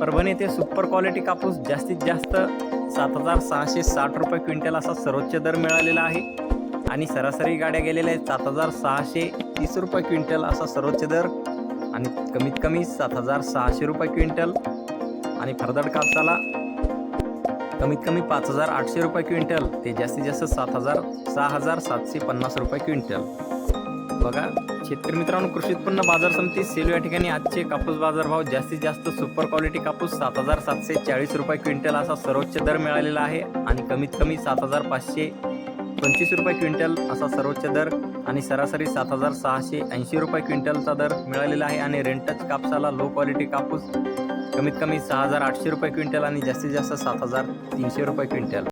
परभणी येथे super quality कापूस जास्तीत जास्त सात हजार सहाशे साठ रुपये क्विंटल असा सर्वोच्च दर मिळालेला आहे. आणि सरासरी गाड्या गेलेल्या आहेत सात हजार सहाशे तीस रुपये क्विंटल असा सर्वोच्च दर. आणि कमीत कमी सात हजार सहाशे रुपये क्विंटल. आणि फरदड कापसाला कमीत कमी पाच हजार आठशे रुपये क्विंटल. ते जास्तीत जास्त सात हजार सहा हजार सातशे पन्नास रुपये क्विंटल. बघा शेतकरी मित्रांनो कृषी उत्पन्न बाजार समिती सेलू या ठिकाणी आजचे कापूस बाजारभाव जास्तीत जास्त सुपर क्वालिटी कापूस सात हजार सातशे चाळीस रुपये क्विंटल असा सर्वोच्च दर मिळालेला आहे आणि कमीत कमी सात हजार पाचशे पंचवीस रुपये क्विंटल असा सर्वोच्च दर आणि सरासरी सात हजार सहाशे ऐंशी रुपये क्विंटलचा दर मिळालेला आहे आणि रेंटच कापसाला लो क्वालिटी कापूस कमीत कमी सहा हजार आठशे रुपये क्विंटल आणि जास्तीत जास्त सात हजार तीनशे रुपये क्विंटल.